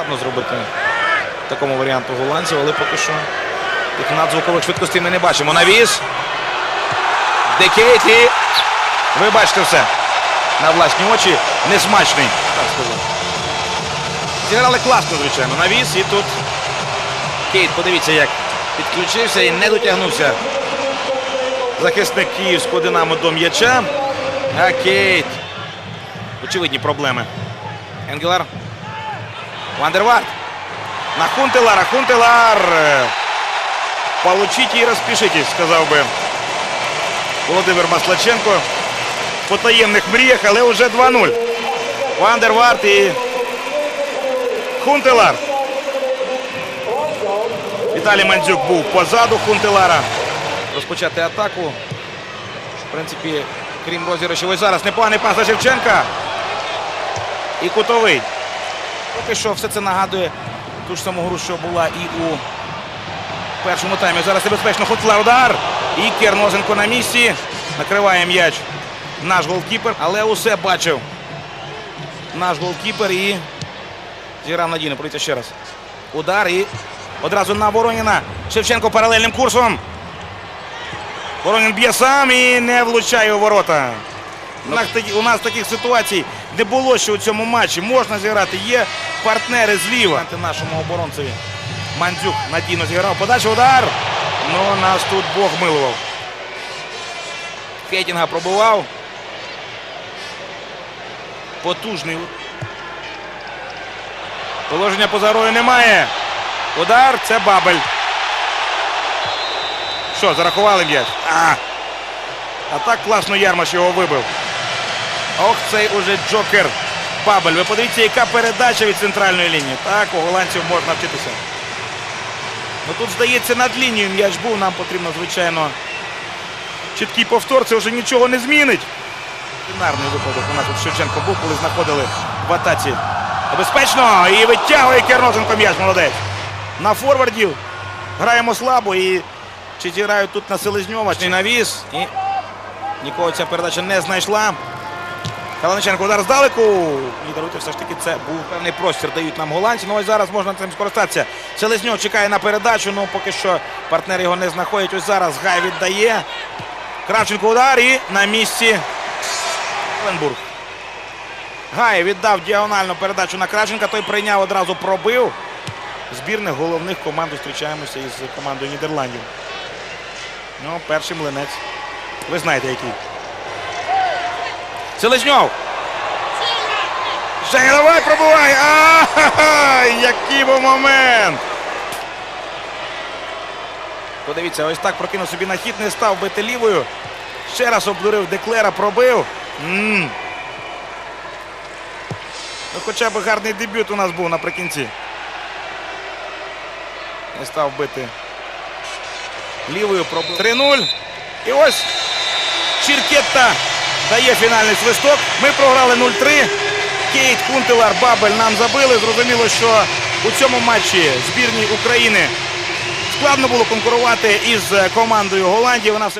Складно зробити такому варіанту голландців, але поки що тих надзвукових швидкостей ми не бачимо. Навіс. Декейт і ви бачите все. На власні очі. Несмачний, так сказати. Зіграли класно, звичайно. Навіс і тут Кейт, подивіться, як підключився і не дотягнувся. Захисник київського Динамо до м'яча. А Кейт. Очевидні проблеми. Енгелар. Вандервард. На Хунтелара. Хунтелар. Получите і розпишитесь, сказав би Володимир Маслаченко. По таємних мріях, але вже 2-0. Вандервард і Хунтелар. Віталій Мандзюк був позаду Хунтелара. Розпочати атаку. В принципі, крім розіграшів. Ось зараз непоганий пас за Шевченка. І кутовий. Поки що все це нагадує ту ж саму гру, що була і у першому таймі. Зараз небезпечно Хунтелар удар. І Кернозенко на місці. Накриває м'яч наш голкіпер. Але усе бачив наш голкіпер і зіграв надійно. Пройти ще раз. Удар і одразу на Вороніна. Шевченко паралельним курсом. Воронін б'є сам і не влучає у ворота. У нас таких ситуацій не було ще у цьому матчі. Можна зіграти. Є партнери зліва. Нашому оборонцеві. Мандзюк надійно зіграв. Подача удар. Ну, нас тут Бог милував. Хетінга пробував. Потужний. Положення поза грою немає. Удар це Бабель. Що, зарахували м'яч? А! А так класно Ярмаш його вибив. Ох, цей уже Джокер. Бабель. Ви подивіться, яка передача від центральної лінії. Так, у голландців можна вчитися. Ну тут, здається, над лінією м'яч був. Нам потрібно, звичайно, чіткий повтор. Це вже нічого не змінить. Фінарний випадок у нас тут Шевченко був, коли знаходили в атаці. Небезпечно! І витягує Кернозенко м'яч, молодець. На форвардів граємо слабо і чи зіграють тут на Селезньова, чи навіс. І нікого ця передача не знайшла. Каланиченко удар здалеку. І даруйте, все ж таки це був певний простір, дають нам голландці. Ну ось зараз можна цим скористатися. Селезньов чекає на передачу, ну поки що партнери його не знаходять. Ось зараз Гай віддає. Кравченко удар і на місці Ленбург. Гай віддав діагональну передачу на Кравченка. Той прийняв одразу пробив. Збірних головних команд зустрічаємося із командою Нідерландів. Ну, перший млинець. Ви знаєте який. Селезньов. Женя, давай пробувай! А, який був момент! Подивіться, ось так прокинув собі на хід, не став бити лівою. Ще раз обдурив Деклера, пробив. м Ну, хоча б гарний дебют у нас був наприкінці. Не став бити лівою пробив. 3-0. І ось Чіркетта дає фінальний свисток. Ми програли 0-3. Кейт, Кунтелар, Бабель нам забили. Зрозуміло, що у цьому матчі збірній України складно було конкурувати із командою Голландії. Вона все